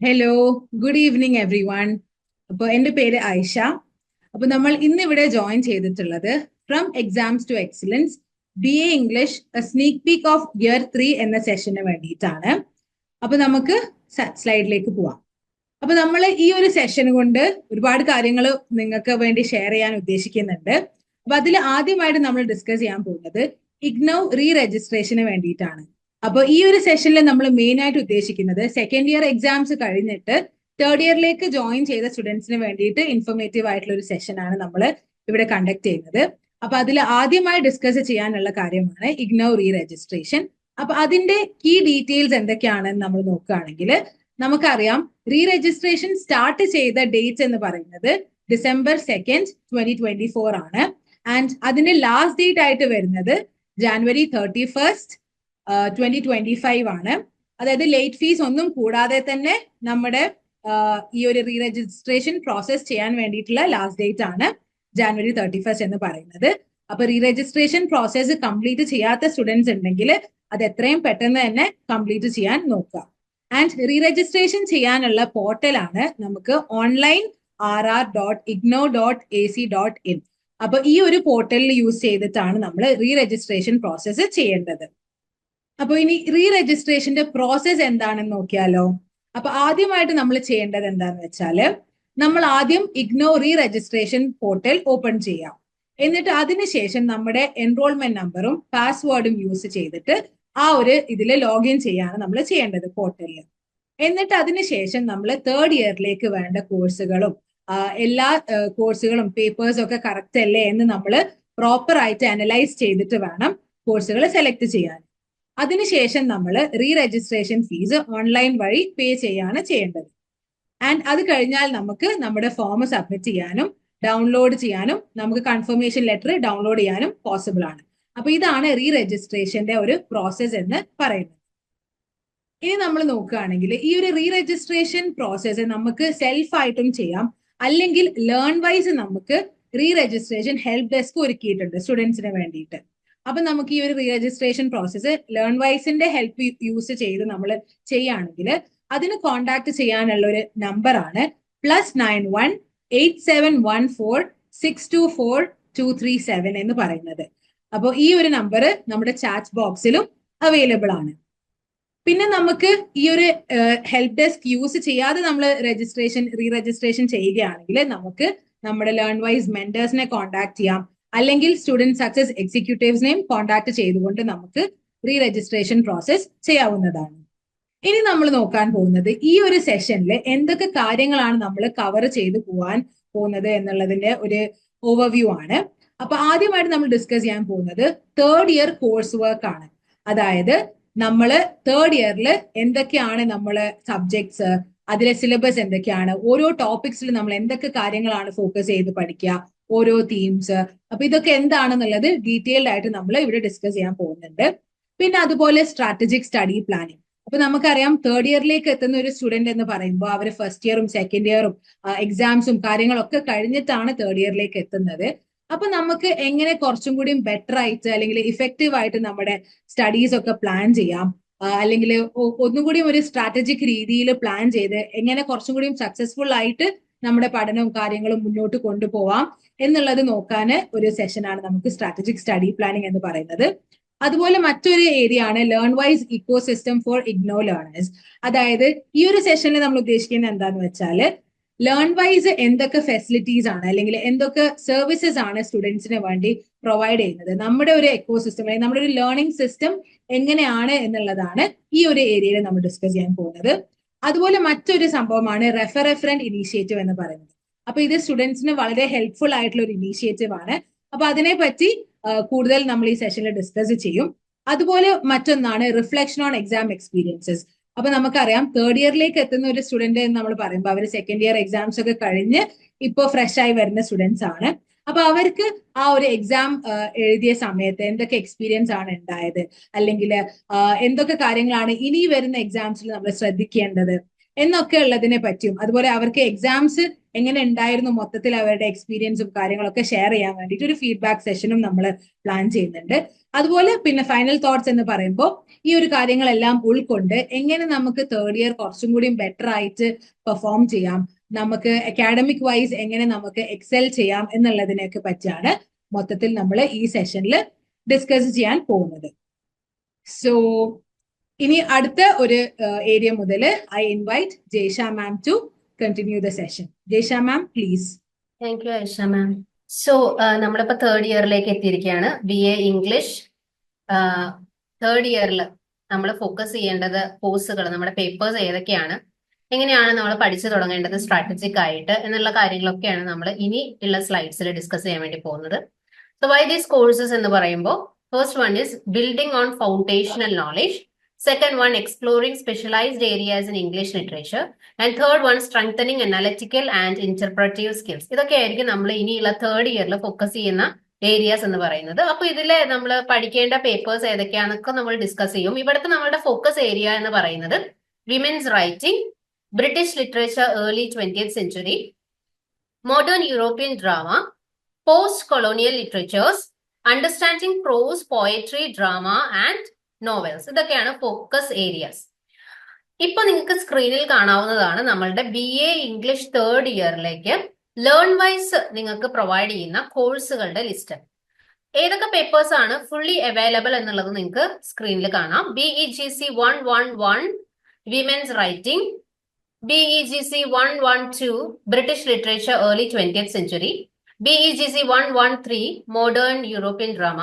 Hello good evening everyone അപ്പോൾ എന്റെ പേര് ഐഷ അപ്പോൾ നമ്മൾ ഇന്ന് ഇവിടെ ജോയിൻ ചെയ്തിട്ടുള്ളത് from exams to excellence B A English sneak peek of year three എന്ന സെഷന് വേണ്ടിയിട്ടാണ്. അപ്പൊ നമുക്ക് സ്ലൈഡിലേക്ക് പോവാം. അപ്പൊ നമ്മൾ ഈ ഒരു സെഷൻ കൊണ്ട് ഒരുപാട് കാര്യങ്ങൾ നിങ്ങൾക്ക് വേണ്ടി ഷെയർ ചെയ്യാൻ ഉദ്ദേശിക്കുന്നുണ്ട്. അപ്പൊ അതിൽ ആദ്യമായിട്ട് നമ്മൾ ഡിസ്കസ് ചെയ്യാൻ പോകുന്നത് ഇഗ്നോ റീ രജിസ്ട്രേഷന് വേണ്ടിയിട്ടാണ്. അപ്പോൾ ഈ ഒരു സെഷനിൽ നമ്മൾ മെയിൻ ആയിട്ട് ഉദ്ദേശിക്കുന്നത് സെക്കൻഡ് ഇയർ എക്സാംസ് കഴിഞ്ഞിട്ട് തേർഡ് ഇയറിലേക്ക് ജോയിൻ ചെയ്ത സ്റ്റുഡൻസിന് വേണ്ടിയിട്ട് ഇൻഫോർമേറ്റീവ് ആയിട്ടുള്ള ഒരു സെഷനാണ് നമ്മൾ ഇവിടെ കണ്ടക്ട് ചെയ്യുന്നത്. അപ്പൊ അതിൽ ആദ്യമായി ഡിസ്കസ് ചെയ്യാനുള്ള കാര്യമാണ് ഇഗ്നോർ റീ രജിസ്ട്രേഷൻ അപ്പൊ അതിന്റെ കീ ഡീറ്റെയിൽസ് എന്തൊക്കെയാണെന്ന് നമ്മൾ നോക്കുകയാണെങ്കിൽ നമുക്കറിയാം റീ രജിസ്ട്രേഷൻ സ്റ്റാർട്ട് ചെയ്ത ഡേറ്റ് എന്ന് പറയുന്നത് December second twenty twenty four ആണ്. ആൻഡ് അതിന്റെ ലാസ്റ്റ് ഡേറ്റ് ആയിട്ട് വരുന്നത് January thirty first twenty twenty five ആണ്. അതായത് ലേറ്റ് ഫീസ് ഒന്നും കൂടാതെ തന്നെ നമ്മുടെ ഈ ഒരു റീ രജിസ്ട്രേഷൻ പ്രോസസ് ചെയ്യാൻ വേണ്ടിയിട്ടുള്ള ലാസ്റ്റ് ഡേറ്റ് ആണ് ജാനുവരി തേർട്ടി ഫസ്റ്റ് എന്ന് പറയുന്നത്. അപ്പൊ റീ രജിസ്ട്രേഷൻ പ്രോസസ്സ് കംപ്ലീറ്റ് ചെയ്യാത്ത സ്റ്റുഡൻസ് ഉണ്ടെങ്കിൽ അത് എത്രയും പെട്ടെന്ന് തന്നെ കംപ്ലീറ്റ് ചെയ്യാൻ നോക്കുക. ആൻഡ് റീ രജിസ്ട്രേഷൻ ചെയ്യാനുള്ള പോർട്ടലാണ് നമുക്ക് online R R dot IGNOU dot A C dot in അപ്പൊ ഈ ഒരു പോർട്ടലിൽ യൂസ് ചെയ്തിട്ടാണ് നമ്മൾ റീ രജിസ്ട്രേഷൻ പ്രോസസ്സ് ചെയ്യേണ്ടത്. അപ്പൊ ഇനി റീ രജിസ്ട്രേഷന്റെ പ്രോസസ് എന്താണെന്ന് നോക്കിയാലോ. അപ്പൊ ആദ്യമായിട്ട് നമ്മൾ ചെയ്യേണ്ടത് എന്താന്ന് വെച്ചാൽ നമ്മൾ ആദ്യം IGNOU re registration portal open ചെയ്യാം. എന്നിട്ട് അതിനുശേഷം നമ്മുടെ എൻറോൾമെന്റ് നമ്പറും പാസ്വേഡും യൂസ് ചെയ്തിട്ട് ആ ഒരു ഇതിൽ ലോഗിൻ ചെയ്യാണ് നമ്മൾ ചെയ്യേണ്ടത് പോർട്ടലിൽ എന്നിട്ട് അതിനുശേഷം നമ്മൾ തേർഡ് ഇയറിലേക്ക് വേണ്ട കോഴ്സുകളും എല്ലാ കോഴ്സുകളും പേപ്പേഴ്സും ഒക്കെ കറക്റ്റ് അല്ലേ എന്ന് നമ്മൾ പ്രോപ്പർ ആയിട്ട് അനലൈസ് ചെയ്തിട്ട് വേണം കോഴ്സുകൾ സെലക്ട് ചെയ്യാൻ. അതിനുശേഷം നമ്മൾ റീ രജിസ്ട്രേഷൻ ഫീസ് ഓൺലൈൻ വഴി പേ ചെയ്യാണ് ചെയ്യേണ്ടത്. ആൻഡ് അത് കഴിഞ്ഞാൽ നമുക്ക് നമ്മുടെ ഫോം സബ്മിറ്റ് ചെയ്യാനും ഡൗൺലോഡ് ചെയ്യാനും നമുക്ക് കൺഫർമേഷൻ ലെറ്റർ ഡൗൺലോഡ് ചെയ്യാനും പോസിബിൾ ആണ്. അപ്പൊ ഇതാണ് റീ രജിസ്ട്രേഷന്റെ ഒരു പ്രോസസ്സ് എന്ന് പറയുന്നത്. ഇനി നമ്മൾ നോക്കുകയാണെങ്കിൽ ഈ ഒരു റീ രജിസ്ട്രേഷൻ പ്രോസസ്സ് നമുക്ക് സെൽഫ് ആയിട്ടും ചെയ്യാം. അല്ലെങ്കിൽ ലേൺ വൈസ് നമുക്ക് റീ രജിസ്ട്രേഷൻ ഹെൽപ് ഡെസ്ക് ഒരുക്കിയിട്ടുണ്ട് സ്റ്റുഡൻസിന് വേണ്ടിയിട്ട്. അപ്പൊ നമുക്ക് ഈ ഒരു റീ രജിസ്ട്രേഷൻ പ്രോസസ്സ് ലേൺ വൈസിന്റെ ഹെൽപ്പ് യൂസ് ചെയ്ത് നമ്മൾ ചെയ്യുകയാണെങ്കിൽ അതിന് കോണ്ടാക്ട് ചെയ്യാനുള്ള ഒരു നമ്പർ ആണ് plus nine one eight seven one four six two four two three seven എന്ന് പറയുന്നത്. അപ്പോൾ ഈ ഒരു നമ്പർ നമ്മുടെ ചാറ്റ് ബോക്സിലും അവൈലബിൾ ആണ്. പിന്നെ നമുക്ക് ഈ ഒരു ഹെൽപ്പ് ഡെസ്ക് യൂസ് ചെയ്യാതെ നമ്മൾ രജിസ്ട്രേഷൻ റീ രജിസ്ട്രേഷൻ ചെയ്യുകയാണെങ്കിൽ നമുക്ക് നമ്മുടെ ലേൺ വൈസ് മെന്റേഴ്സിനെ കോൺടാക്ട് ചെയ്യാം. അല്ലെങ്കിൽ സ്റ്റുഡന്റ് സക്സസ് എക്സിക്യൂട്ടീവ്സിനെയും കോൺടാക്ട് ചെയ്തുകൊണ്ട് നമുക്ക് റീ രജിസ്ട്രേഷൻ പ്രോസസ് ചെയ്യാവുന്നതാണ്. ഇനി നമ്മൾ നോക്കാൻ പോകുന്നത് ഈ ഒരു സെഷനിൽ എന്തൊക്കെ കാര്യങ്ങളാണ് നമ്മൾ കവർ ചെയ്ത് പോകാൻ പോകുന്നത് എന്നുള്ളതിന്റെ ഒരു ഓവർവ്യൂ ആണ്. അപ്പൊ ആദ്യമായിട്ട് നമ്മൾ ഡിസ്കസ് ചെയ്യാൻ പോകുന്നത് തേർഡ് ഇയർ കോഴ്സ് വർക്ക് ആണ്. അതായത് നമ്മൾ തേർഡ് ഇയറിൽ എന്തൊക്കെയാണ് നമ്മൾ സബ്ജക്ട്സ് അതിലെ സിലബസ് എന്തൊക്കെയാണ് ഓരോ ടോപ്പിക്സിൽ നമ്മൾ എന്തൊക്കെ കാര്യങ്ങളാണ് ഫോക്കസ് ചെയ്ത് പഠിക്കുക ഓരോ തീംസ് അപ്പൊ ഇതൊക്കെ എന്താണെന്നുള്ളത് ഡീറ്റെയിൽഡ് ആയിട്ട് നമ്മൾ ഇവിടെ ഡിസ്കസ് ചെയ്യാൻ പോകുന്നുണ്ട്. പിന്നെ അതുപോലെ സ്ട്രാറ്റജിക് സ്റ്റഡി പ്ലാനിങ് അപ്പൊ നമുക്കറിയാം തേർഡ് ഇയറിലേക്ക് എത്തുന്ന ഒരു സ്റ്റുഡന്റ് എന്ന് പറയുമ്പോൾ അവർ ഫസ്റ്റ് ഇയറും സെക്കൻഡ് ഇയറും എക്സാംസും കാര്യങ്ങളൊക്കെ കഴിഞ്ഞിട്ടാണ് തേർഡ് ഇയറിലേക്ക് എത്തുന്നത്. അപ്പൊ നമുക്ക് എങ്ങനെ കുറച്ചും കൂടി ബെറ്റർ ആയിട്ട് അല്ലെങ്കിൽ ഇഫക്റ്റീവ് ആയിട്ട് നമ്മുടെ സ്റ്റഡീസ് ഒക്കെ പ്ലാൻ ചെയ്യാം? അല്ലെങ്കിൽ ഒന്നുകൂടിയും ഒരു സ്ട്രാറ്റജിക് രീതിയിൽ പ്ലാൻ ചെയ്ത് എങ്ങനെ കുറച്ചും കൂടി സക്സസ്ഫുൾ ആയിട്ട് നമ്മുടെ പഠനവും കാര്യങ്ങളും മുന്നോട്ട് കൊണ്ടുപോവാം? എന്നുള്ളത് നോക്കാൻ ഒരു സെഷനാണ് നമുക്ക് സ്ട്രാറ്റജിക് സ്റ്റഡി പ്ലാനിങ് എന്ന് പറയുന്നത്. അതുപോലെ മറ്റൊരു ഏരിയ ആണ് LearnWise ecosystem for IGNOU learners അതായത് ഈ ഒരു സെഷനിൽ നമ്മൾ ഉദ്ദേശിക്കുന്നത് എന്താന്ന് വെച്ചാൽ ലേൺ വൈസ് എന്തൊക്കെ ഫെസിലിറ്റീസ് ആണ് അല്ലെങ്കിൽ എന്തൊക്കെ സർവീസസ് ആണ് സ്റ്റുഡൻസിന് വേണ്ടി പ്രൊവൈഡ് ചെയ്യുന്നത്. നമ്മുടെ ഒരു എക്കോ സിസ്റ്റം അല്ലെങ്കിൽ നമ്മുടെ ഒരു ലേണിംഗ് സിസ്റ്റം എങ്ങനെയാണ് എന്നുള്ളതാണ് ഈ ഒരു ഏരിയയിൽ നമ്മൾ ഡിസ്കസ് ചെയ്യാൻ പോകുന്നത്. അതുപോലെ മറ്റൊരു സംഭവമാണ് റെഫർ റെഫറന്റ് ഇനീഷ്യേറ്റീവ് എന്ന് പറയുന്നത്. അപ്പൊ ഇത് സ്റ്റുഡൻസിന് വളരെ ഹെൽപ്ഫുൾ ആയിട്ടുള്ള ഒരു ഇനീഷ്യേറ്റീവ് ആണ്. അപ്പൊ അതിനെപ്പറ്റി കൂടുതൽ നമ്മൾ ഈ സെഷനിൽ ഡിസ്കസ് ചെയ്യും. അതുപോലെ മറ്റൊന്നാണ് റിഫ്ലക്ഷൻ ഓൺ എക്സാം എക്സ്പീരിയൻസസ് അപ്പൊ നമുക്കറിയാം തേർഡ് ഇയറിലേക്ക് എത്തുന്ന ഒരു സ്റ്റുഡന്റ് എന്ന് നമ്മൾ പറയുമ്പോൾ അവർ സെക്കൻഡ് ഇയർ എക്സാംസ് ഒക്കെ കഴിഞ്ഞ് ഇപ്പോൾ ഫ്രഷ് ആയി വരുന്ന സ്റ്റുഡൻസ് ആണ്. അപ്പൊ അവർക്ക് ആ ഒരു എക്സാം എഴുതിയ സമയത്ത് എന്തൊക്കെ എക്സ്പീരിയൻസ് ആണ് ഉണ്ടായത്? അല്ലെങ്കിൽ എന്തൊക്കെ കാര്യങ്ങളാണ് ഇനി വരുന്ന എക്സാംസിൽ നമ്മൾ ശ്രദ്ധിക്കേണ്ടത്? എന്നൊക്കെ ഉള്ളതിനെ പറ്റിയും. അതുപോലെ അവർക്ക് എക്സാംസ് എങ്ങനെ ഉണ്ടായിരുന്നു മൊത്തത്തിൽ അവരുടെ എക്സ്പീരിയൻസും കാര്യങ്ങളൊക്കെ ഷെയർ ചെയ്യാൻ വേണ്ടിയിട്ട് ഒരു ഫീഡ്ബാക്ക് സെഷനും നമ്മൾ പ്ലാൻ ചെയ്യുന്നുണ്ട്. അതുപോലെ പിന്നെ ഫൈനൽ തോട്ട്സ് എന്ന് പറയുമ്പോൾ ഈ ഒരു കാര്യങ്ങളെല്ലാം ഉൾക്കൊണ്ട് എങ്ങനെ നമുക്ക് തേർഡ് ഇയർ കുറച്ചും കൂടി ബെറ്റർ ആയിട്ട് പെർഫോം ചെയ്യാം നമുക്ക് അക്കാഡമിക് വൈസ് എങ്ങനെ നമുക്ക് എക്സെൽ ചെയ്യാം എന്നുള്ളതിനെയൊക്കെ പറ്റിയാണ് മൊത്തത്തിൽ നമ്മൾ ഈ സെഷനിൽ ഡിസ്കസ് ചെയ്യാൻ പോകുന്നത്. സോ ഇനി അടുത്ത ഒരു ഏരിയ മുതൽ I invite Jaisha ma'am to continue the session Jaisha ma'am please thank you Aisha ma'am so നമ്മളിപ്പോ തേർഡ് ഇയറിലേക്ക് എത്തിയിരിക്കുകയാണ് ബി എ ഇംഗ്ലീഷ് തേർഡ് ഇയറിൽ നമ്മൾ ഫോക്കസ് ചെയ്യേണ്ടത് കോഴ്സുകൾ നമ്മുടെ പേപ്പേഴ്സ് ഏതൊക്കെയാണ് എങ്ങനെയാണ് നമ്മൾ പഠിച്ചു തുടങ്ങേണ്ടത് സ്ട്രാറ്റജിക് ആയിട്ട് എന്നുള്ള കാര്യങ്ങളൊക്കെയാണ് നമ്മൾ ഇനി ഉള്ള സ്ലൈഡ്സിൽ ഡിസ്കസ് ചെയ്യാൻ വേണ്ടി പോകുന്നത്. സോ വൈ ദീസ് കോഴ്സസ് എന്ന് പറയുമ്പോൾ first one is building on foundational knowledge second one exploring specialised areas in English literature and third one strengthening analytical and interpretive skills ഇതൊക്കെ ആയിരിക്കും നമ്മൾ ഇനിയുള്ള തേർഡ് ഇയറിൽ ഫോക്കസ് ചെയ്യുന്ന ഏരിയാസ് എന്ന് പറയുന്നത്. അപ്പൊ ഇതിലെ നമ്മൾ പഠിക്കേണ്ട പേപ്പേഴ്സ് ഏതൊക്കെയാണെന്നൊക്കെ നമ്മൾ ഡിസ്കസ് ചെയ്യും. ഇവിടുത്തെ നമ്മളുടെ ഫോക്കസ് ഏരിയ എന്ന് പറയുന്നത് women's writing British literature early twentieth century modern European drama post colonial literatures understanding prose poetry drama and novels ഇതൊക്കെയാണ് ഫോക്കസ് ഏരിയാസ് ഇപ്പൊ നിങ്ങൾക്ക് സ്ക്രീനിൽ കാണാവുന്നതാണ് നമ്മളുടെ ബി എ ഇംഗ്ലീഷ് തേർഡ് ഇയറിലേക്ക് ലേൺ വൈസ് നിങ്ങൾക്ക് പ്രൊവൈഡ് ചെയ്യുന്ന കോഴ്സുകളുടെ ലിസ്റ്റ് ഏതൊക്കെ പേപ്പേഴ്സ് ആണ് ഫുള്ളി അവൈലബിൾ എന്നുള്ളത് നിങ്ങൾക്ക് സ്ക്രീനിൽ കാണാം. B E G C one one one women's writing B E G C one one two British literature early twentieth century B E G C one one three modern European drama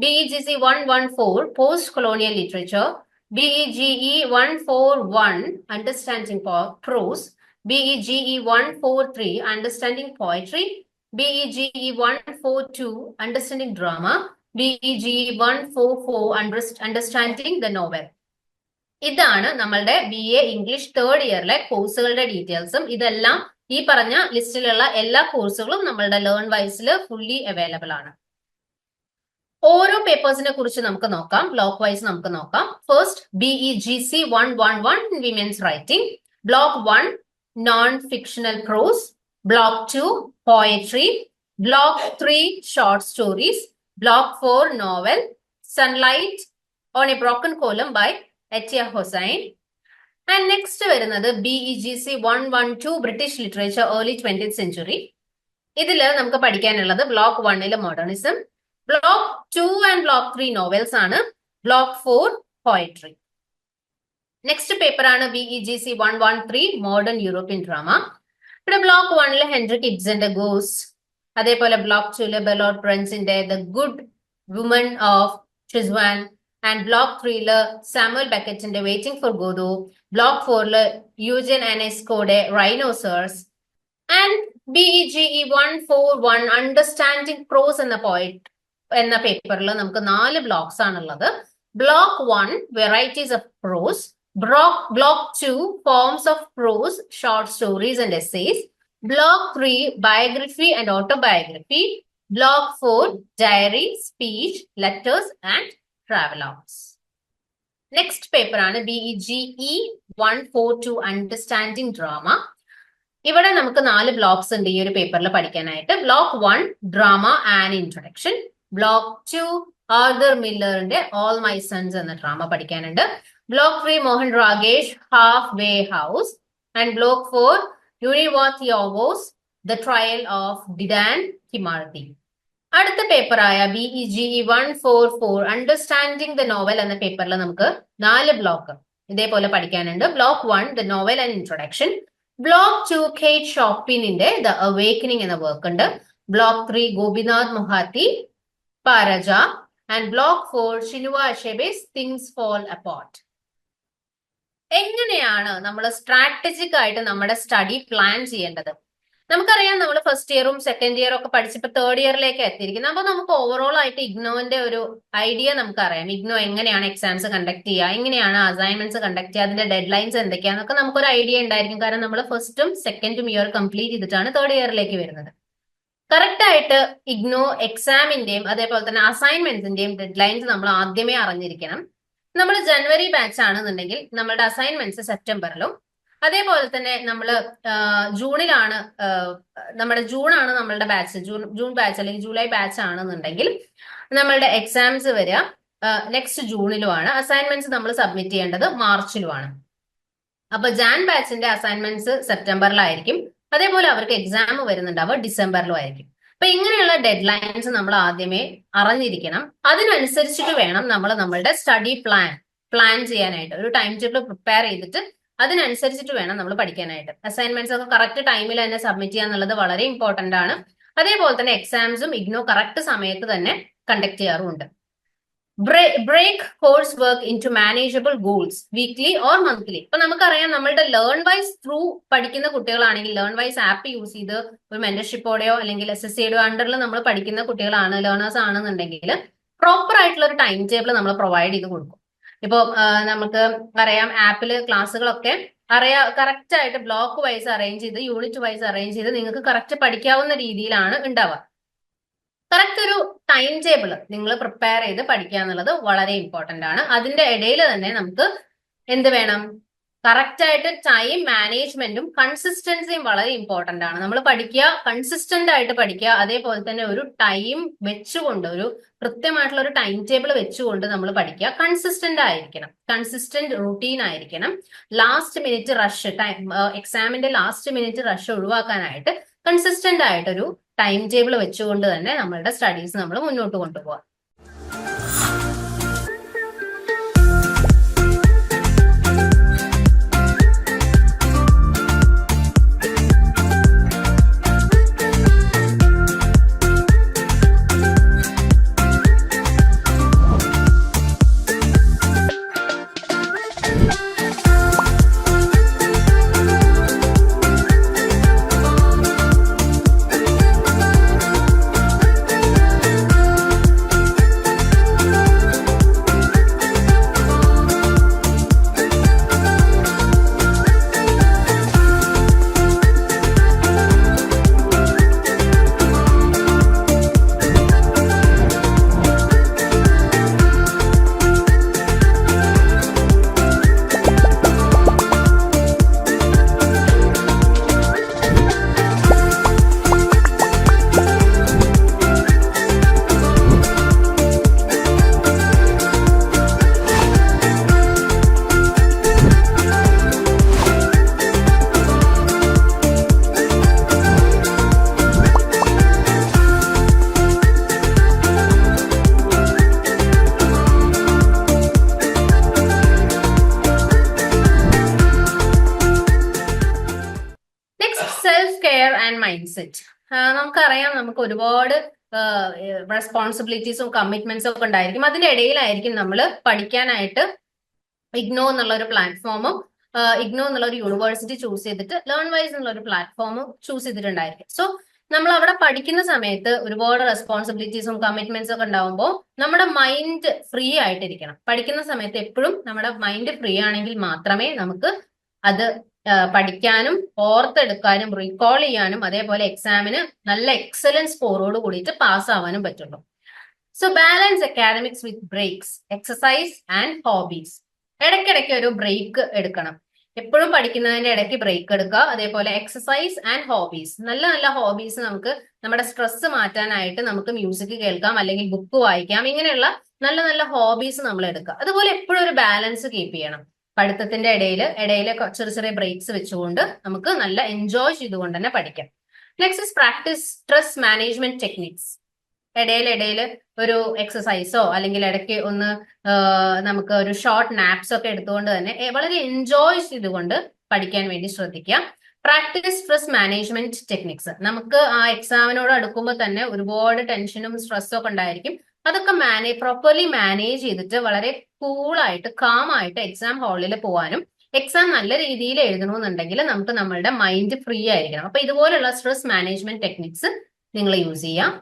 BEGC 114 Post Colonial Literature, BEGE 141 Understanding Prose, BEGE 143 Understanding Poetry, BEGE 142 Understanding Drama, BEGE 144 Understanding the Novel. ഇതാണ് നമ്മളുടെ B A English third ഇയറിലെ കോഴ്സുകളുടെ ഡീറ്റെയിൽസും ഇതെല്ലാം ഈ പറഞ്ഞ ലിസ്റ്റിലുള്ള എല്ലാ കോഴ്സുകളും നമ്മളുടെ ലേൺ വൈസിൽ ഫുള്ളി അവൈലബിൾ ആണ് ഓരോ പേപ്പേഴ്സിനെ കുറിച്ച് നമുക്ക് നോക്കാം. ബ്ലോക്ക് വൈസ് നമുക്ക് നോക്കാം. First B E G C one one one women's writing block one non fictional prose block two poetry block three short stories block four novel sunlight on a broken column by Attia Hosain and next വരുന്നത് B E G C one one two British literature early twenty century ഇതിൽ നമുക്ക് പഠിക്കാനുള്ളത് block വണ്ണിലെ modernism block two and block three novels ആണ്. Block four poetry next paper ആണ് B E G C one one three modern European drama ഇവിടെ block വണ്ണിലെ Henrik ഇബ്സന്റെ ഗോസ് അതേപോലെ ബ്ലോക്ക് ടുവിലെ Bertolt പ്രിൻസിന്റെ the good woman of Szechwan and block ത്രീയിൽ Samuel ബക്കറ്റിന്റെ വെയിറ്റിംഗ് ഫോർ ഗോദോ ബ്ലോക്ക് ഫോറിൽ Eugene അനെസ്കോയുടെ rhinoceros and B E one four one understanding prose എന്ന പോയിന്റ് എന്ന പേപ്പറിൽ നമുക്ക് നാല് ബ്ലോക്സ് ആണുള്ളത്. Block one varieties of prose block block two forms of prose short stories and essays block three biography and autobiography block four diary speech letters and travelogues next paper ആണ് B E G E one four two understanding drama ഇവിടെ നമുക്ക് നാല് blocks ഉണ്ട് ഈ ഒരു പേപ്പറിൽ പഠിക്കാനായിട്ട്. Block one drama and introduction block two Arthur മില്ലറിന്റെ all my sons എന്ന ഡ്രാമ പഠിക്കാനുണ്ട്. Block three Mohan Rakesh half way house and block four യൂണിവാത്ത് യോഗോസ് ദ ട്രയൽ ഓഫ് ഡിഡാൻ ഹിമാർദി അടുത്ത പേപ്പറായ B E G E one four four understanding the novel എന്ന പേപ്പറിൽ നമുക്ക് നാല് block ഇതേപോലെ പഠിക്കാനുണ്ട്. Block one the novel and introduction block two Kate ഷോപ്പിനിന്റെ the awakening എന്ന വർക്ക് ഉണ്ട്. Block three Gopinath Mohanty Paraja and block four Chinua Achebe's things fall apart എങ്ങനെയാണ് നമ്മൾ സ്ട്രാറ്റജിക് ആയിട്ട് നമ്മുടെ സ്റ്റഡി പ്ലാൻ ചെയ്യേണ്ടത്? നമുക്കറിയാം നമ്മൾ ഫസ്റ്റ് ഇയറും സെക്കൻഡ് ഇയറും ഒക്കെ പഠിച്ചപ്പോൾ തേർഡ് ഇയറിലേക്ക് എത്തിയിരിക്കുന്നത് അപ്പോൾ നമുക്ക് ഓവറോൾ ആയിട്ട് ഇഗ്നോന്റെ ഒരു ഐഡിയ നമുക്കറിയാം. ഇഗ്നോ എങ്ങനെയാണ് എക്സാംസ് കണ്ടക്ട് ചെയ്യുക? എങ്ങനെയാണ് അസൈൻമെന്റ്സ് കണ്ടക്ട് ചെയ്യുക? അതിന്റെ ഡെഡ് ലൈൻസ് എന്തൊക്കെയാണെന്നൊക്കെ നമുക്കൊരു ഐഡിയ ഉണ്ടായിരിക്കും. കാരണം നമ്മൾ ഫസ്റ്റും സെക്കൻഡും ഇയർ കംപ്ലീറ്റ് ചെയ്തിട്ടാണ് തേർഡ് ഇയറിലേക്ക് വരുന്നത്. കറക്റ്റ് ആയിട്ട് ഇഗ്നോ എക്സാമിന്റെയും അതേപോലെ തന്നെ അസൈൻമെന്റ്സിന്റെയും ഡെഡ് ലൈൻസ് നമ്മൾ ആദ്യമേ അറിഞ്ഞിരിക്കണം. നമ്മൾ ജനുവരി ബാച്ച് ആണെന്നുണ്ടെങ്കിൽ നമ്മളുടെ അസൈൻമെന്റ്സ് സെപ്റ്റംബറിലും അതേപോലെ തന്നെ നമ്മൾ ജൂണിലാണ് നമ്മുടെ ജൂൺ ആണ് നമ്മളുടെ ബാച്ച് ജൂൺ ജൂൺ ബാച്ച് അല്ലെങ്കിൽ ജൂലൈ ബാച്ച് ആണെന്നുണ്ടെങ്കിൽ നമ്മളുടെ എക്സാംസ് വരിക നെക്സ്റ്റ് ജൂണിലുമാണ് അസൈൻമെന്റ്സ് നമ്മൾ സബ്മിറ്റ് ചെയ്യേണ്ടത് മാർച്ചിലുമാണ് അപ്പൊ ജാൻ ബാച്ചിന്റെ അസൈൻമെന്റ്സ് സെപ്റ്റംബറിലായിരിക്കും അതേപോലെ അവർക്ക് എക്സാം വരുന്നുണ്ടാവുക ഡിസംബറിലും ആയിരിക്കും. അപ്പൊ ഇങ്ങനെയുള്ള ഡെഡ് ലൈൻസ് നമ്മൾ ആദ്യമേ അറിഞ്ഞിരിക്കണം. അതിനനുസരിച്ചിട്ട് വേണം നമ്മൾ നമ്മളുടെ സ്റ്റഡി പ്ലാൻ പ്ലാൻ ചെയ്യാനായിട്ട്. ഒരു ടൈം ടേബിൾ പ്രിപ്പയർ ചെയ്തിട്ട് അതിനനുസരിച്ചിട്ട് വേണം നമ്മൾ പഠിക്കാനായിട്ട്. അസൈൻമെന്റ്സ് ഒക്കെ കറക്റ്റ് ടൈമിൽ തന്നെ സബ്മിറ്റ് ചെയ്യുക എന്നുള്ളത് വളരെ ഇമ്പോർട്ടന്റ് ആണ്. അതേപോലെ തന്നെ എക്സാംസും ഇഗ്നോ കറക്റ്റ് സമയത്ത് തന്നെ കണ്ടക്ട് ചെയ്യാറുമുണ്ട്. Break course work into manageable goals weekly or monthly ഇപ്പൊ നമുക്കറിയാം നമ്മളുടെ ലേൺ വൈസ് ത്രൂ പഠിക്കുന്ന കുട്ടികളാണെങ്കിൽ ലേൺ വൈസ് ആപ്പ് യൂസ് ചെയ്ത് ഒരു മെന്റർഷിപ്പോടെയോ അല്ലെങ്കിൽ എസ് എസ് സിയുടെയോ അണ്ടറിൽ നമ്മൾ പഠിക്കുന്ന കുട്ടികളാണ് ലേണേഴ്സ് ആണെന്നുണ്ടെങ്കിൽ പ്രോപ്പർ ആയിട്ടുള്ള ഒരു ടൈം ടേബിൾ നമ്മൾ പ്രൊവൈഡ് ചെയ്ത് കൊടുക്കും. ഇപ്പൊ നമുക്ക് അറിയാം ആപ്പിൽ ക്ലാസ്സുകളൊക്കെ അറിയാ കറക്റ്റ് ആയിട്ട് ബ്ലോക്ക് വൈസ് അറേഞ്ച് ചെയ്ത് യൂണിറ്റ് വൈസ് അറേഞ്ച് ചെയ്ത് നിങ്ങൾക്ക് കറക്റ്റ് പഠിക്കാവുന്ന രീതിയിലാണ് ഉണ്ടാവുക. കറക്റ്റ് ഒരു ടൈം ടേബിൾ നിങ്ങൾ പ്രിപ്പയർ ചെയ്ത് പഠിക്കുക എന്നുള്ളത് വളരെ ഇമ്പോർട്ടന്റ് ആണ്. അതിന്റെ ഇടയിൽ തന്നെ നമുക്ക് എന്ത് വേണം? കറക്റ്റ് ആയിട്ട് ടൈം മാനേജ്മെന്റും കൺസിസ്റ്റൻസിയും വളരെ ഇമ്പോർട്ടന്റ് ആണ്. നമ്മൾ പഠിക്കുക കൺസിസ്റ്റന്റ് ആയിട്ട് പഠിക്കുക അതേപോലെ തന്നെ ഒരു ടൈം വെച്ചുകൊണ്ട് ഒരു കൃത്യമായിട്ടുള്ള ഒരു ടൈം ടേബിൾ വെച്ചുകൊണ്ട് നമ്മൾ പഠിക്കുക. കൺസിസ്റ്റന്റ് ആയിരിക്കണം. കൺസിസ്റ്റന്റ് റൂട്ടീൻ ആയിരിക്കണം. ലാസ്റ്റ് മിനിറ്റ് റഷ് ടൈം എക്സാമിന്റെ ലാസ്റ്റ് മിനിറ്റ് റഷ് ഒഴിവാക്കാനായിട്ട് കൺസിസ്റ്റന്റ് ആയിട്ടൊരു ടൈം ടേബിൾ വെച്ചുകൊണ്ട് തന്നെ നമ്മളുടെ സ്റ്റഡീസ് നമ്മൾ മുന്നോട്ട് കൊണ്ടുപോകാം സെറ്റ് നമുക്കറിയാം. നമുക്ക് ഒരുപാട് റെസ്പോൺസിബിലിറ്റീസും കമ്മിറ്റ്മെന്റ്സും ഒക്കെ ഉണ്ടായിരിക്കും. അതിന്റെ ഇടയിലായിരിക്കും നമ്മൾ പഠിക്കാനായിട്ട് ഇഗ്നോ എന്നുള്ള ഒരു പ്ലാറ്റ്ഫോമും ഇഗ്നോ എന്നുള്ള ഒരു യൂണിവേഴ്സിറ്റി ചൂസ് ചെയ്തിട്ട് ലേൺ വൈസ് എന്നുള്ള ഒരു പ്ലാറ്റ്ഫോമും ചൂസ് ചെയ്തിട്ടുണ്ടായിരിക്കും. സോ നമ്മൾ അവിടെ പഠിക്കുന്ന സമയത്ത് ഒരുപാട് റെസ്പോൺസിബിലിറ്റീസും കമ്മിറ്റ്മെന്റ്സും ഒക്കെ ഉണ്ടാവുമ്പോൾ നമ്മുടെ മൈൻഡ് ഫ്രീ ആയിട്ടിരിക്കണം. പഠിക്കുന്ന സമയത്ത് എപ്പോഴും നമ്മുടെ മൈൻഡ് ഫ്രീ ആണെങ്കിൽ മാത്രമേ നമുക്ക് അത് പഠിക്കാനും ഓർത്തെടുക്കാനും റീകോൾ ചെയ്യാനും അതേപോലെ എക്സാമിന് നല്ല എക്സലൻസ് സ്കോറോട് കൂടിയിട്ട് പാസ് ആവാനും പറ്റുള്ളൂ. So balance academics with breaks exercise and hobbies ഇടയ്ക്കിടയ്ക്ക് ഒരു ബ്രേക്ക് എടുക്കണം. എപ്പോഴും പഠിക്കുന്നതിന്റെ ഇടയ്ക്ക് ബ്രേക്ക് എടുക്കുക. അതേപോലെ എക്സസൈസ് ആൻഡ് ഹോബീസ് നല്ല നല്ല ഹോബീസ് നമുക്ക് നമ്മുടെ സ്ട്രെസ് മാറ്റാനായിട്ട് നമുക്ക് മ്യൂസിക് കേൾക്കാം അല്ലെങ്കിൽ ബുക്ക് വായിക്കാം. ഇങ്ങനെയുള്ള നല്ല നല്ല ഹോബീസ് നമ്മൾ എടുക്കുക അതുപോലെ എപ്പോഴും ഒരു ബാലൻസ് കീപ്പ് ചെയ്യണം. പഠിത്തത്തിന്റെ ഇടയിൽ ഇടയിൽ ചെറിയ ചെറിയ ബ്രേക്സ് വെച്ചുകൊണ്ട് നമുക്ക് നല്ല എൻജോയ് ചെയ്തുകൊണ്ട് തന്നെ പഠിക്കാം. Next is practice stress management techniques ഇടയിൽ ഇടയിൽ ഒരു എക്സസൈസോ അല്ലെങ്കിൽ ഇടയ്ക്ക് ഒന്ന് നമുക്ക് ഒരു ഷോർട്ട് നാപ്സ് ഒക്കെ എടുത്തുകൊണ്ട് തന്നെ വളരെ എൻജോയ് ചെയ്തുകൊണ്ട് പഠിക്കാൻ വേണ്ടി ശ്രദ്ധിക്കുക. പ്രാക്ടീസ് സ്ട്രെസ് മാനേജ്മെന്റ് ടെക്നിക്സ് നമുക്ക് ആ എക്സാമിനോട് അടുക്കുമ്പോൾ തന്നെ ഒരുപാട് ടെൻഷനും സ്ട്രെസ്സും ഒക്കെ ഉണ്ടായിരിക്കും. അതൊക്കെ മാനേജ് പ്രോപ്പർലി മാനേജ് ചെയ്തിട്ട് വളരെ കൂളായിട്ട് കാമായിട്ട് എക്സാം ഹാളിൽ പോകാനും എക്സാം നല്ല രീതിയിൽ എഴുതണമെന്നുണ്ടെങ്കിൽ നമുക്ക് നമ്മളുടെ മൈൻഡ് ഫ്രീ ആയിരിക്കണം. അപ്പൊ ഇതുപോലുള്ള സ്ട്രെസ് മാനേജ്മെന്റ് ടെക്നിക്സ് നിങ്ങൾ യൂസ് ചെയ്യാം.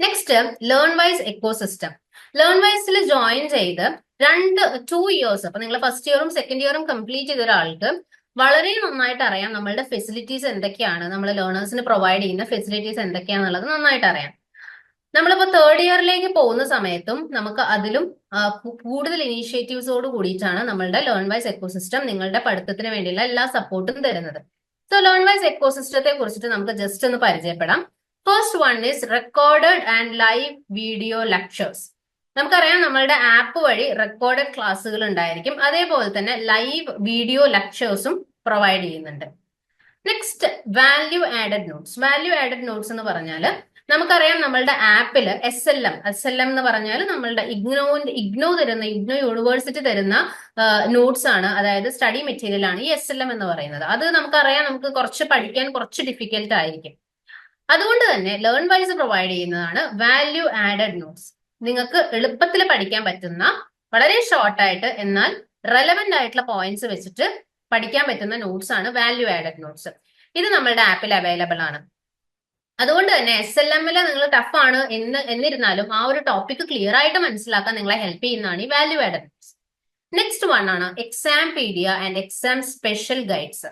Next Learn Wise ecosystem Learn വൈസിൽ join ചെയ്ത് രണ്ട് ടു ഇയേഴ്സ് അപ്പൊ നിങ്ങൾ ഫസ്റ്റ് ഇയറും സെക്കൻഡ് ഇയറും കംപ്ലീറ്റ് ചെയ്ത ഒരാൾക്ക് വളരെ നന്നായിട്ട് അറിയാം നമ്മളുടെ ഫെസിലിറ്റീസ് എന്തൊക്കെയാണ് നമ്മൾ ലേണേഴ്സിന് പ്രൊവൈഡ് ചെയ്യുന്ന ഫെസിലിറ്റീസ് എന്തൊക്കെയാണെന്നുള്ളത് നന്നായിട്ട് അറിയാം. നമ്മളിപ്പോ തേർഡ് ഇയറിലേക്ക് പോകുന്ന സമയത്തും നമുക്ക് അതിലും കൂടുതൽ ഇനീഷ്യേറ്റീവ്സോട് കൂടിയിട്ടാണ് നമ്മളുടെ ലേൺ വൈസ് എക്കോസിസ്റ്റം നിങ്ങളുടെ പഠിത്തത്തിന് വേണ്ടിയുള്ള എല്ലാ സപ്പോർട്ടും തരുന്നത്. സോ ലേൺ വൈസ് എക്കോസിസ്റ്റത്തെ കുറിച്ചിട്ട് നമുക്ക് ജസ്റ്റ് ഒന്ന് പരിചയപ്പെടാം. First one is recorded and live video lectures നമുക്കറിയാം നമ്മളുടെ ആപ്പ് വഴി റെക്കോർഡഡ് ക്ലാസ്സുകൾ ഉണ്ടായിരിക്കും. അതേപോലെ തന്നെ ലൈവ് വീഡിയോ ലെക്ചേഴ്സും പ്രൊവൈഡ് ചെയ്യുന്നുണ്ട്. Next value added notes value added notes എന്ന് പറഞ്ഞാൽ നമുക്കറിയാം നമ്മളുടെ ആപ്പിൽ S L M S L M എന്ന് പറഞ്ഞാൽ നമ്മളുടെ ഇഗ്നോ ഇഗ്നോ തരുന്ന ഇഗ്നോ യൂണിവേഴ്സിറ്റി തരുന്ന നോട്ട്സ് ആണ്. അതായത് സ്റ്റഡി മെറ്റീരിയൽ ആണ് ഈ എസ് എൽ എം എന്ന് പറയുന്നത്. അത് നമുക്കറിയാം നമുക്ക് കുറച്ച് പഠിക്കാൻ കുറച്ച് ഡിഫിക്കൽട്ട് ആയിരിക്കും. അതുകൊണ്ട് തന്നെ ലേൺ വൈസ് പ്രൊവൈഡ് ചെയ്യുന്നതാണ് വാല്യൂ ആഡഡ് നോട്ട്സ് നിങ്ങൾക്ക് എളുപ്പത്തിൽ പഠിക്കാൻ പറ്റുന്ന വളരെ ഷോർട്ടായിട്ട് എന്നാൽ റെലവെന്റ് ആയിട്ടുള്ള പോയിന്റ്സ് വെച്ചിട്ട് പഠിക്കാൻ പറ്റുന്ന നോട്ട്സ് ആണ് വാല്യൂ ആഡഡ് നോട്ട്സ് ഇത് നമ്മളുടെ ആപ്പിൽ അവൈലബിൾ ആണ്. അതുകൊണ്ട് തന്നെ എസ് എൽ എമ്മിൽ നിങ്ങൾ ടഫ് ആണ് എന്ന് എന്നിരുന്നാലും ആ ഒരു ടോപ്പിക് ക്ലിയർ ആയിട്ട് മനസ്സിലാക്കാൻ നിങ്ങളെ ഹെൽപ്പ് ചെയ്യുന്നതാണ് ഈ വാല്യൂ ആഡഡ് നെക്സ്റ്റ് വൺ ആണ് Exampedia and exam special guides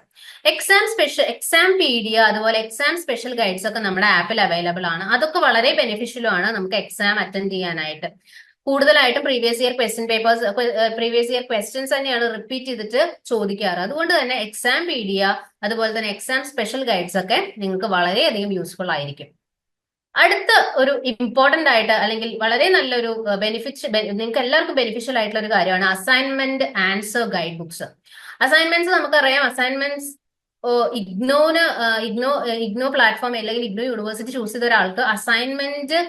exam special Exampedia അതുപോലെ എക്സാം സ്പെഷ്യൽ ഗൈഡ്സ് ഒക്കെ നമ്മുടെ ആപ്പിൽ അവൈലബിൾ ആണ്. അതൊക്കെ വളരെ ബെനിഫിഷ്യലും ആണ് നമുക്ക് എക്സാം അറ്റൻഡ് ചെയ്യാനായിട്ട്. കൂടുതലായിട്ടും previous year question papers previous year questions തന്നെയാണ് റിപ്പീറ്റ് ചെയ്തിട്ട് ചോദിക്കാറ്. അതുകൊണ്ട് തന്നെ എക്സാം പീഡിയ അതുപോലെ തന്നെ എക്സാം സ്പെഷ്യൽ ഗൈഡ്സ് ഒക്കെ നിങ്ങൾക്ക് വളരെയധികം യൂസ്ഫുൾ ആയിരിക്കും. അടുത്ത ഒരു ഇമ്പോർട്ടന്റ് ആയിട്ട് അല്ലെങ്കിൽ വളരെ നല്ലൊരു ബെനിഫിറ്റ് നിങ്ങൾക്ക് എല്ലാവർക്കും ബെനിഫിഷ്യൽ ആയിട്ടുള്ള ഒരു കാര്യമാണ് assignment answer guide books assignments നമുക്കറിയാം. അസൈൻമെന്റ്സ് ഇഗ്നോന് ഇഗ്നോ ഇഗ്നോ പ്ലാറ്റ്ഫോം അല്ലെങ്കിൽ ഇഗ്നോ യൂണിവേഴ്സിറ്റി ചൂസ് ചെയ്ത ഒരാൾക്ക് assignment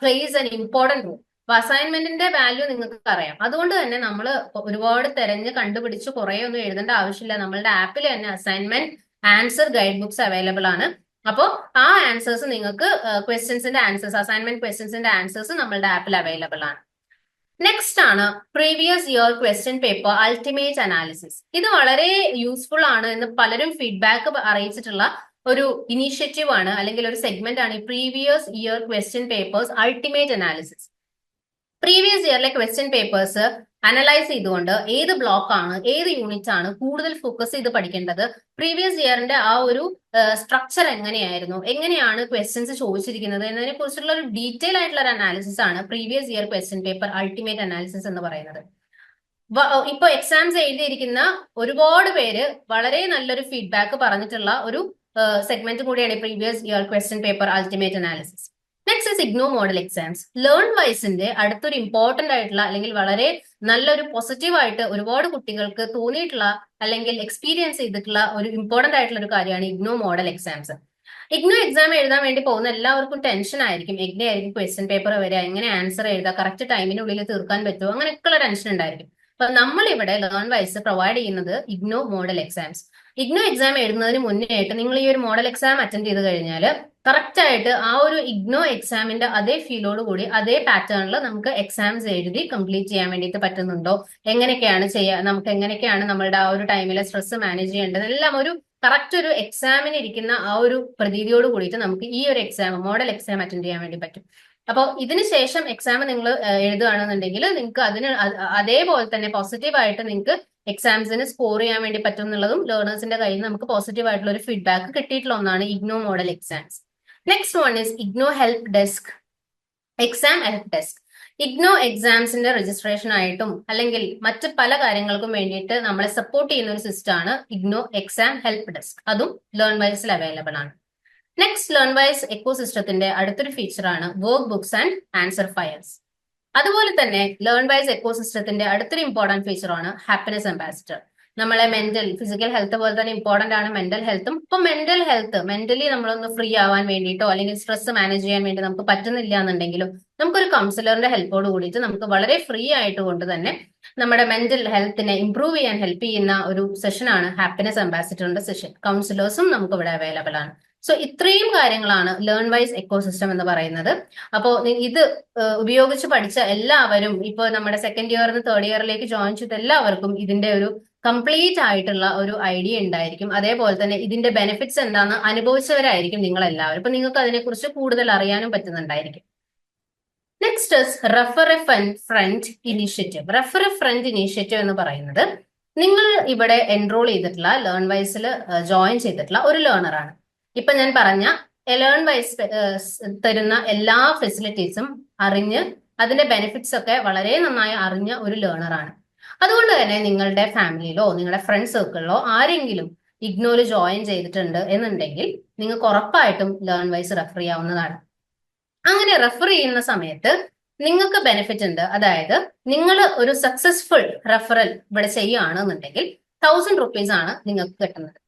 plays an important role അപ്പൊ അസൈൻമെന്റിന്റെ വാല്യൂ നിങ്ങൾക്ക് അറിയാം അതുകൊണ്ട് തന്നെ നമ്മൾ ഒരുപാട് തെരഞ്ഞ് കണ്ടുപിടിച്ച് കുറെ ഒന്നും എഴുതേണ്ട ആവശ്യമില്ല. നമ്മളുടെ ആപ്പിൽ തന്നെ assignment answer guide books available ആണ്. അപ്പോൾ ആ ആൻസേഴ്സ് നിങ്ങൾക്ക് ക്വസ്റ്റ്യൻസിന്റെ ആൻസേഴ്സ് അസൈൻമെന്റ് ക്വസ്റ്റ്യൻസിന്റെ ആൻസേഴ്സ് നമ്മളുടെ ആപ്പിൽ അവൈലബിൾ ആണ്. നെക്സ്റ്റ് ആണ് previous year question paper ultimate analysis ഇത് വളരെ യൂസ്ഫുൾ ആണ് എന്ന് പലരും ഫീഡ്ബാക്ക് അറിയിച്ചിട്ടുള്ള ഒരു ഇനീഷ്യേറ്റീവ് ആണ് അല്ലെങ്കിൽ ഒരു സെഗ്മെന്റ് ആണ് previous year question papers ultimate analysis previous ഇയറിലെ question papers analyse ചെയ്തുകൊണ്ട് ഏത് ബ്ലോക്ക് ആണ് ഏത് യൂണിറ്റ് ആണ് കൂടുതൽ ഫോക്കസ് ചെയ്ത് പഠിക്കേണ്ടത്? പ്രീവിയസ് ഇയറിന്റെ ആ ഒരു സ്ട്രക്ചർ എങ്ങനെയായിരുന്നു? എങ്ങനെയാണ് ക്വസ്റ്റ്യൻസ് ചോദിച്ചിരിക്കുന്നത്? എന്നതിനെ കുറിച്ചുള്ള ഒരു ഡീറ്റെയിൽ ആയിട്ടുള്ള ഒരു അനാലിസിസ് ആണ് previous year question paper ultimate analysis എന്ന് പറയുന്നത്. ഇപ്പൊ എക്സാംസ് എഴുതിയിരിക്കുന്ന ഒരുപാട് പേര് വളരെ നല്ലൊരു ഫീഡ്ബാക്ക് പറഞ്ഞിട്ടുള്ള ഒരു സെഗ്മെന്റ് കൂടിയാണ് previous year question paper ultimate analysis next is IGNOU model exams learn വൈസിന്റെ അടുത്തൊരു ഇമ്പോർട്ടന്റ് ആയിട്ടുള്ള അല്ലെങ്കിൽ വളരെ നല്ലൊരു പോസിറ്റീവ് ആയിട്ട് ഒരുപാട് കുട്ടികൾക്ക് തോന്നിയിട്ടുള്ള അല്ലെങ്കിൽ എക്സ്പീരിയൻസ് ചെയ്തിട്ടുള്ള ഒരു ഇമ്പോർട്ടന്റ് ആയിട്ടുള്ള ഒരു കാര്യമാണ് IGNOU model exams IGNOU exam എഴുതാൻ വേണ്ടി പോകുന്ന എല്ലാവർക്കും ടെൻഷൻ ആയിരിക്കും. എഗ്നെ ആയിരിക്കും ക്വസ്റ്റ്യൻ പേപ്പർ വരിക എങ്ങനെ ആൻസർ എഴുതുക കറക്റ്റ് ടൈമിനുള്ളിൽ തീർക്കാൻ പറ്റുമോ? അങ്ങനെയൊക്കെയുള്ള ടെൻഷൻ ഉണ്ടായിരിക്കും. അപ്പൊ നമ്മൾ ഇവിടെ ലേൺ വൈസ് പ്രൊവൈഡ് ചെയ്യുന്നത് IGNOU model exams IGNOU exam എഴുതുന്നതിന് മുന്നേ ആയിട്ട് നിങ്ങൾ ഈ ഒരു മോഡൽ എക്സാം അറ്റൻഡ് ചെയ്ത് കഴിഞ്ഞാൽ കറക്റ്റ് ആയിട്ട് ആ ഒരു ഇഗ്നോ എക്സാമിന്റെ അതേ ഫീലോട് കൂടി അതേ പാറ്റേണിൽ നമുക്ക് എക്സാംസ് എഴുതി കംപ്ലീറ്റ് ചെയ്യാൻ വേണ്ടിയിട്ട് പറ്റുന്നുണ്ടോ? എങ്ങനെയൊക്കെയാണ് ചെയ്യുക നമുക്ക് എങ്ങനെയൊക്കെയാണ് നമ്മളുടെ ആ ഒരു ടൈമിലെ സ്ട്രെസ് മാനേജ് ചെയ്യേണ്ടത്? എല്ലാം ഒരു കറക്റ്റ് ഒരു എക്സാമിന് ഇരിക്കുന്ന ആ ഒരു പ്രതീതിയോട് കൂടിയിട്ട് നമുക്ക് ഈ ഒരു എക്സാം മോഡൽ എക്സാം അറ്റൻഡ് ചെയ്യാൻ വേണ്ടി പറ്റും. അപ്പോൾ ഇതിന് ശേഷം എക്സാം നിങ്ങൾ എഴുതുകയാണെന്നുണ്ടെങ്കിൽ നിങ്ങൾക്ക് അതിന് അതേപോലെ തന്നെ പോസിറ്റീവായിട്ട് നിങ്ങൾക്ക് എക്സാംസിന് സ്കോർ ചെയ്യാൻ വേണ്ടി പറ്റും എന്നുള്ളതും ലേണേഴ്സിന്റെ കയ്യിൽ നിന്ന് നമുക്ക് പോസിറ്റീവ് ആയിട്ടുള്ള ഒരു ഫീഡ്ബാക്ക് കിട്ടിയിട്ടുള്ള ഒന്നാണ് IGNOU model exams. Next one is IGNOU help desk exam help desk IGNOU എക്സാംസിന്റെ registration ആയിട്ടും അല്ലെങ്കിൽ മറ്റ് പല കാര്യങ്ങൾക്കും വേണ്ടിയിട്ട് നമ്മളെ സപ്പോർട്ട് ചെയ്യുന്ന ഒരു സിസ്റ്റം ആണ് ഇഗ്നോ എക്സാം ഹെൽപ്പ് ഡെസ്ക് അതും ലേൺ വൈസിൽ അവൈലബിൾ ആണ്. നെക്സ്റ്റ് ലേൺ വൈസ് എക്കോ സിസ്റ്റത്തിന്റെ അടുത്തൊരു ആണ് work books and answer files അതുപോലെ തന്നെ ലേൺ വൈസ് എക്കോ സിസ്റ്റത്തിന്റെ അടുത്തൊരു ഇമ്പോർട്ടന്റ് ഫീച്ചറാണ് ഹാപ്പിനെസ് അംബാസിഡർ നമ്മളെ മെന്റൽ ഫിസിക്കൽ ഹെൽത്ത് പോലെ തന്നെ ഇമ്പോർട്ടന്റ് ആണ് മെന്റൽ ഹെൽത്തും ഇപ്പൊ മെന്റൽ ഹെൽത്ത് മെന്റലി നമ്മളൊന്ന് ഫ്രീ ആവാൻ വേണ്ടിയിട്ടോ അല്ലെങ്കിൽ സ്ട്രെസ് മാനേജ് ചെയ്യാൻ വേണ്ടി നമുക്ക് പറ്റുന്നില്ല എന്നുണ്ടെങ്കിലും നമുക്കൊരു കൗൺസിലറിന്റെ ഹെൽപ്പോട് കൂടിയിട്ട് നമുക്ക് വളരെ ഫ്രീ ആയിട്ട് കൊണ്ട് തന്നെ നമ്മുടെ മെന്റൽ ഹെൽത്തിനെ ഇംപ്രൂവ് ചെയ്യാൻ ഹെൽപ്പ് ചെയ്യുന്ന ഒരു സെഷനാണ് ഹാപ്പിനെസ് അംബാസിഡറിന്റെ സെഷൻ കൗൺസിലേഴ്സും നമുക്ക് ഇവിടെ അവൈലബിൾ ആണ്. സോ ഇത്രയും കാര്യങ്ങളാണ് ലേൺ വൈസ് എക്കോസിസ്റ്റം എന്ന് പറയുന്നത്. അപ്പോൾ ഇത് ഉപയോഗിച്ച് പഠിച്ച എല്ലാവരും ഇപ്പോൾ നമ്മുടെ സെക്കൻഡ് ഇയറിൽ നിന്ന് തേർഡ് ഇയറിലേക്ക് ജോയിൻ ചെയ്ത എല്ലാവർക്കും ഇതിന്റെ ഒരു കംപ്ലീറ്റ് ആയിട്ടുള്ള ഒരു ഐഡിയ ഉണ്ടായിരിക്കും. അതേപോലെ തന്നെ ഇതിന്റെ ബെനിഫിറ്റ്സ് എന്താണെന്ന് അനുഭവിച്ചവരായിരിക്കും നിങ്ങൾ എല്ലാവരും അപ്പൊ നിങ്ങൾക്ക് അതിനെക്കുറിച്ച് കൂടുതൽ അറിയാനും പറ്റുന്നുണ്ടായിരിക്കും. Next refer a friend initiative refer a friend initiative എന്ന് പറയുന്നത് നിങ്ങൾ ഇവിടെ എൻറോൾ ചെയ്തിട്ടുള്ള ലേൺ വൈസിൽ ജോയിൻ ചെയ്തിട്ടുള്ള ഒരു ലേണറാണ് ഇപ്പൊ ഞാൻ പറഞ്ഞ ലേൺ വൈസ് തരുന്ന എല്ലാ ഫെസിലിറ്റീസും അറിഞ്ഞ് അതിന്റെ ബെനിഫിറ്റ്സ് ഒക്കെ വളരെ നന്നായി അറിഞ്ഞ ഒരു ലേണറാണ് അതുകൊണ്ട് തന്നെ നിങ്ങളുടെ ഫാമിലിയിലോ നിങ്ങളുടെ ഫ്രണ്ട് സർക്കിളിലോ ആരെങ്കിലും ഇഗ്നോയിൽ ജോയിൻ ചെയ്തിട്ടുണ്ട് എന്നുണ്ടെങ്കിൽ നിങ്ങൾക്ക് ഉറപ്പായിട്ടും ലേൺ വൈസ് റെഫർ ചെയ്യാവുന്നതാണ്. അങ്ങനെ റെഫർ ചെയ്യുന്ന സമയത്ത് നിങ്ങൾക്ക് ബെനിഫിറ്റ് ഉണ്ട്. അതായത് നിങ്ങൾ ഒരു സക്സസ്ഫുൾ റെഫറൽ ഇവിടെ ചെയ്യുകയാണെന്നുണ്ടെങ്കിൽ തൗസൻഡ് റുപ്പീസ് ആണ് നിങ്ങൾക്ക് കിട്ടുന്നത്.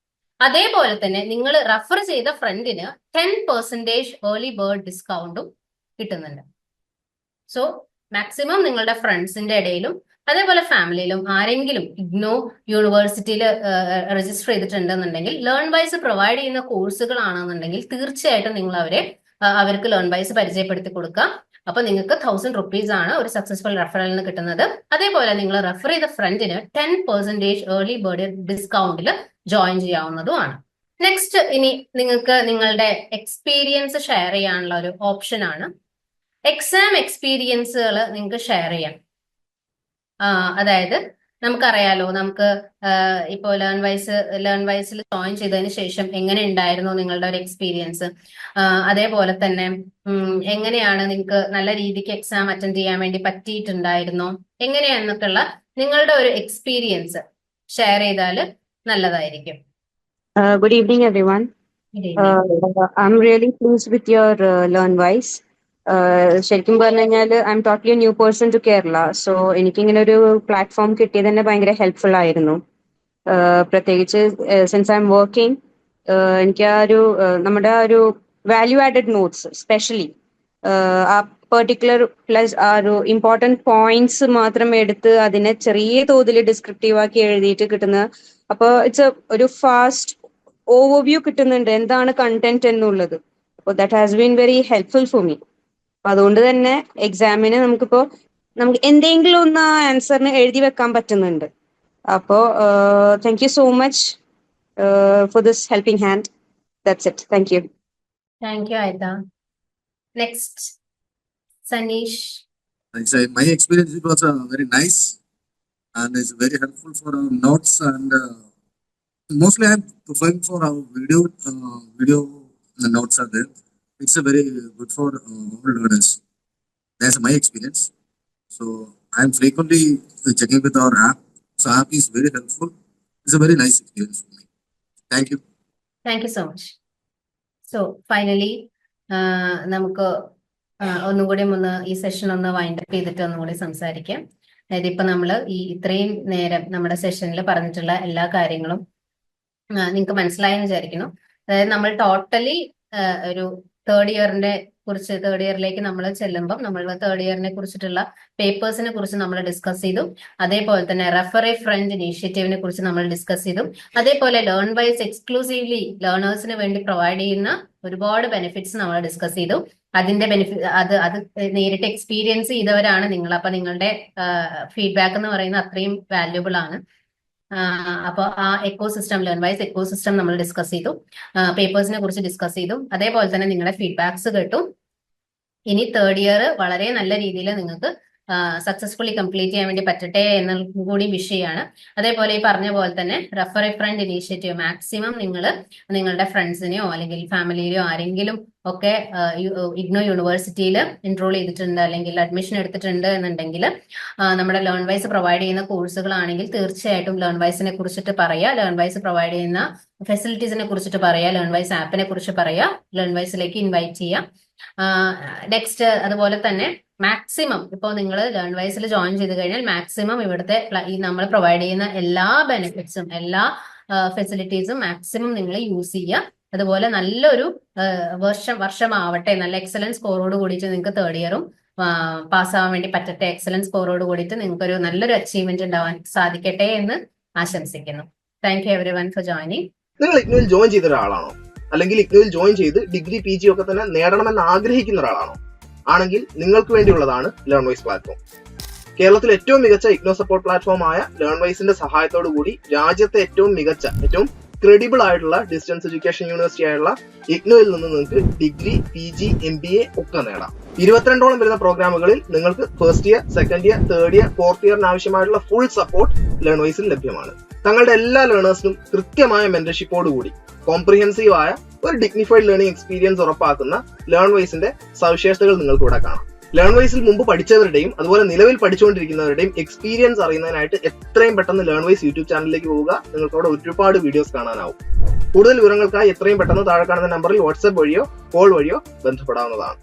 അതേപോലെ തന്നെ നിങ്ങൾ റെഫർ ചെയ്ത ഫ്രണ്ടിന് ടെൻ പെർസെന്റേജ് ഏർലി ബേർഡ് ഡിസ്കൗണ്ടും കിട്ടുന്നുണ്ട്. സോ മാക്സിമം നിങ്ങളുടെ ഫ്രണ്ട്സിന്റെ ഇടയിലും അതേപോലെ ഫാമിലിയിലും ആരെങ്കിലും ഇഗ്നോ യൂണിവേഴ്സിറ്റിയിൽ രജിസ്റ്റർ ചെയ്തിട്ടുണ്ടെന്നുണ്ടെങ്കിൽ ലേൺ വൈസ് പ്രൊവൈഡ് ചെയ്യുന്ന കോഴ്സുകളാണെന്നുണ്ടെങ്കിൽ തീർച്ചയായിട്ടും നിങ്ങൾ അവരെ അവർക്ക് ലേൺ വൈസ് പരിചയപ്പെടുത്തി കൊടുക്കാം അപ്പൊ നിങ്ങൾക്ക് തൗസൻഡ് റുപ്പീസ് ആണ് ഒരു സക്സസ്ഫുൾ റെഫറലിൽ നിന്ന് കിട്ടുന്നത്. അതേപോലെ നിങ്ങൾ റെഫർ ചെയ്ത ഫ്രണ്ടിന് ടെൻ പെർസെന്റേജ് ഏർലി ബേർഡ് ഡിസ്കൗണ്ടിൽ ജോയിൻ ചെയ്യാവുന്നതുമാണ്. നെക്സ്റ്റ് ഇനി നിങ്ങൾക്ക് നിങ്ങളുടെ എക്സ്പീരിയൻസ് ഷെയർ ചെയ്യാനുള്ള ഒരു ഓപ്ഷൻ ആണ്. എക്സാം എക്സ്പീരിയൻസുകൾ നിങ്ങൾക്ക് ഷെയർ ചെയ്യാം. അതായത് നമുക്കറിയാലോ നമുക്ക് ഇപ്പോൾ ലേൺ വൈസ് ലേൺ വൈസിൽ ജോയിൻ ചെയ്തതിന് ശേഷം എങ്ങനെ ഉണ്ടായിരുന്നു നിങ്ങളുടെ ഒരു എക്സ്പീരിയൻസ് അതേപോലെ തന്നെ എങ്ങനെയാണ് നിങ്ങൾക്ക് നല്ല രീതിക്ക് എക്സാം അറ്റൻഡ് ചെയ്യാൻ വേണ്ടി പറ്റിയിട്ടുണ്ടായിരുന്നോ എങ്ങനെയാണെന്നൊക്കെയുള്ള നിങ്ങളുടെ ഒരു എക്സ്പീരിയൻസ് ഷെയർ ചെയ്താൽ നല്ലതായിരിക്കും good evening everyone I'm really please with your learn LearnWise. ശരിക്കും പറഞ്ഞു കഴിഞ്ഞാൽ I'm totally new person to Kerala so എനിക്കിങ്ങനെ ഒരു പ്ലാറ്റ്ഫോം കിട്ടിയത് തന്നെ ഭയങ്കര ഹെൽപ്ഫുൾ ആയിരുന്നു. പ്രത്യേകിച്ച് സിൻസ് ഐ എം വർക്കിംഗ് എനിക്ക് ആ ഒരു നമ്മുടെ ആ ഒരു വാല്യൂ ആഡഡ് നോട്ട്സ് സ്പെഷ്യലി ആ പെർട്ടിക്കുലർ പ്ലസ് ആ ഒരു ഇമ്പോർട്ടന്റ് പോയിന്റ്സ് മാത്രം എടുത്ത് അതിനെ ചെറിയ തോതിൽ ഡിസ്ക്രിപ്റ്റീവ് ആക്കി എഴുതിയിട്ട് കിട്ടുന്ന അപ്പോൾ ഇറ്റ്സ് ഒരു ഫാസ്റ്റ് ഓവർവ്യൂ കിട്ടുന്നുണ്ട്. എന്താണ് കണ്ടന്റ് എന്നുള്ളത്? അപ്പോൾ that has been very helpful for me അപ്പൊ അതുകൊണ്ട് തന്നെ എക്സാമിന് നമുക്കിപ്പോ നമുക്ക് എന്തെങ്കിലും ഒന്ന് ആൻസറിന് എഴുതി വെക്കാൻ പറ്റുന്നുണ്ട് അപ്പോ thank you so much for this helping hand that's it thank you thank you ആയിത next Saneesh my experience it was uh, very nice and it's very helpful for our notes and uh, mostly I'm preferring for our video uh, video the notes are there. It's a very good for uh, all learners. That's my experience. So I'm frequently uh, checking with our app. So app is very helpful. It's a very nice experience for me. Thank you. Thank you so much. So finally നമുക്ക് ആ, ഒന്നും കൂടി ഒന്ന് ഈ session ഒന്ന് wind up ചെയ്തിട്ട് ഒന്നും കൂടി സംസാരിക്കാം അതായത് ഇപ്പൊ നമ്മൾ ഈ ഇത്രയും നേരം നമ്മുടെ സെഷനിൽ പറഞ്ഞിട്ടുള്ള എല്ലാ കാര്യങ്ങളും നിങ്ങൾക്ക് മനസ്സിലായെന്ന് വിചാരിക്കുന്നു അതായത് നമ്മൾ ടോട്ടലി ഒരു തേർഡ് ഇയറിന്റെ കുറിച്ച് തേർഡ് ഇയറിലേക്ക് നമ്മൾ ചെല്ലുമ്പം നമ്മൾ തേർഡ് ഇയറിനെ കുറിച്ചിട്ടുള്ള പേപ്പേഴ്സിനെ കുറിച്ച് നമ്മൾ ഡിസ്കസ് ചെയ്തു. അതേപോലെ തന്നെ റെഫറി ഫ്രണ്ട് ഇനീഷ്യേറ്റീവിനെ കുറിച്ച് നമ്മൾ ഡിസ്കസ് ചെയ്തു. അതേപോലെ ലേൺ വൈസ് എക്സ്ക്ലൂസീവ്ലി ലേണേഴ്സിന് വേണ്ടി പ്രൊവൈഡ് ചെയ്യുന്ന ഒരുപാട് ബെനിഫിറ്റ്സ് നമ്മൾ ഡിസ്കസ് ചെയ്തു. അതിന്റെ ബെനിഫിറ്റ് അത് അത് നേരിട്ട് എക്സ്പീരിയൻസ് ചെയ്തവരാണ് നിങ്ങൾ അപ്പൊ നിങ്ങളുടെ ഫീഡ്ബാക്ക് എന്ന് പറയുന്നത് അത്രയും വാല്യുബിൾ ആണ്. അപ്പോൾ ആ echo system Learn vice echo system നമ്മൾ ഡിസ്കസ് ചെയ്തു. പേപ്പേഴ്സിനെ കുറിച്ച് ഡിസ്കസ് ചെയ്തു. അതേപോലെ തന്നെ നിങ്ങളുടെ ഫീഡ്ബാക്സ് കേട്ടു. ഇനി തേർഡ് ഇയർ വളരെ നല്ല രീതിയിൽ നിങ്ങൾക്ക് സക്സസ്ഫുള്ളി കംപ്ലീറ്റ് ചെയ്യാൻ വേണ്ടി പറ്റട്ടെ എന്ന കൂടി വിഷയമാണ്. അതേപോലെ ഈ പറഞ്ഞ പോലെ തന്നെ refer a friend initiative maximum നിങ്ങൾ നിങ്ങളുടെ ഫ്രണ്ട്സിനെയോ അല്ലെങ്കിൽ ഫാമിലിയിലോ ആരെങ്കിലും ഒക്കെ ഇഗ്നോ യൂണിവേഴ്സിറ്റിയിൽ എൻറോൾ ചെയ്തിട്ടുണ്ട് അല്ലെങ്കിൽ അഡ്മിഷൻ എടുത്തിട്ടുണ്ട് എന്നുണ്ടെങ്കിൽ നമ്മുടെ ലേൺ വൈസ് പ്രൊവൈഡ് ചെയ്യുന്ന കോഴ്സുകളാണെങ്കിൽ തീർച്ചയായിട്ടും ലേൺ വൈസിനെ കുറിച്ചിട്ട് പറയുക ലേൺ വൈസ് പ്രൊവൈഡ് ചെയ്യുന്ന ഫെസിലിറ്റീസിനെ കുറിച്ചിട്ട് പറയുക ലേൺ വൈസ് ആപ്പിനെ കുറിച്ച് പറയുക ലേൺ വൈസിലേക്ക് ഇൻവൈറ്റ് ചെയ്യാം നെക്സ്റ്റ് അതുപോലെ തന്നെ മാക്സിമം ഇപ്പോൾ നിങ്ങൾ ലേൺ വൈസിൽ ജോയിൻ ചെയ്ത് കഴിഞ്ഞാൽ മാക്സിമം ഇവിടുത്തെ ഈ നമ്മൾ പ്രൊവൈഡ് ചെയ്യുന്ന എല്ലാ ബെനിഫിറ്റ്സും എല്ലാ ഫെസിലിറ്റീസും മാക്സിമം നിങ്ങൾ യൂസ് ചെയ്യുക. അതുപോലെ നല്ലൊരു വർഷം വർഷമാവട്ടെ നല്ല എക്സലൻസ് സ്കോറോട് കൂടിയിട്ട് നിങ്ങൾക്ക് തേർഡ് ഇയറും പാസ്സാവാൻ വേണ്ടി പറ്റട്ടെ എക്സലൻസ് സ്കോറോട് കൂടിയിട്ട് നിങ്ങൾക്ക് ഒരു നല്ലൊരു അച്ചീവ്മെന്റ് ഉണ്ടാവാൻ സാധിക്കട്ടെ എന്ന് ആശംസിക്കുന്നു. Thank you everyone for joining നിങ്ങൾ ജോയിൻ ചെയ്ത ഒരാളാണോ? അല്ലെങ്കിൽ ഇഗ്നുവിൽ ജോയിൻ ചെയ്ത് ഡിഗ്രി പി ജി ഒക്കെ തന്നെ നേടണമെന്ന് ആഗ്രഹിക്കുന്ന ഒരാളാണോ? ആണെങ്കിൽ നിങ്ങൾക്ക് വേണ്ടിയുള്ളതാണ് ലേൺ വൈസ് പ്ലാറ്റ്ഫോം കേരളത്തിലെ ഏറ്റവും മികച്ച ഇഗ്നോ സപ്പോർട്ട് പ്ലാറ്റ്ഫോമായ ലേൺ വൈസിന്റെ സഹായത്തോടു കൂടി രാജ്യത്തെ ഏറ്റവും മികച്ച ഏറ്റവും ക്രെഡിബിൾ ആയിട്ടുള്ള ഡിസ്റ്റൻസ് എഡ്യൂക്കേഷൻ യൂണിവേഴ്സിറ്റി ആയിട്ടുള്ള ഇഗ്നോയിൽ നിന്ന് നിങ്ങൾക്ക് degree P G M B A ഒക്കെ നേടാം. ഇരുപത്തിരണ്ടോളം വരുന്ന പ്രോഗ്രാമുകളിൽ നിങ്ങൾക്ക് first year second year third year fourth ഇയറിന് ആവശ്യമായിട്ടുള്ള ഫുൾ സപ്പോർട്ട് ലേൺ വൈസിൽ ലഭ്യമാണ്. തങ്ങളുടെ എല്ലാ ലേണേഴ്സിനും കൃത്യമായ മെന്റർഷിപ്പോടുകൂടി കോംപ്രിഹെൻസീവ് ആയ ഒരു ഡിഗ്നിഫൈഡ് ലേണിംഗ് എക്സ്പീരിയൻസ് ഉറപ്പാക്കുന്ന ലേൺ വൈസിന്റെ സവിശേഷതകൾ നിങ്ങൾക്ക് ഇവിടെ കാണാം. ലേൺ വൈസിൽ മുമ്പ് പഠിച്ചവരുടെയും അതുപോലെ നിലവിൽ പഠിച്ചുകൊണ്ടിരിക്കുന്നവരുടെയും എക്സ്പീരിയൻസ് അറിയുന്നതിനായിട്ട് എത്രയും പെട്ടെന്ന് ലേൺ വൈസ് യൂട്യൂബ് ചാനലിലേക്ക് പോവുക. നിങ്ങൾക്ക് അവിടെ ഒരുപാട് വീഡിയോസ് കാണാനാവും. കൂടുതൽ വിവരങ്ങൾക്കായി എത്രയും പെട്ടെന്ന് താഴെ കാണുന്ന നമ്പറിൽ വാട്സ്ആപ്പ് വഴിയോ കോൾ വഴിയോ ബന്ധപ്പെടാവുന്നതാണ്.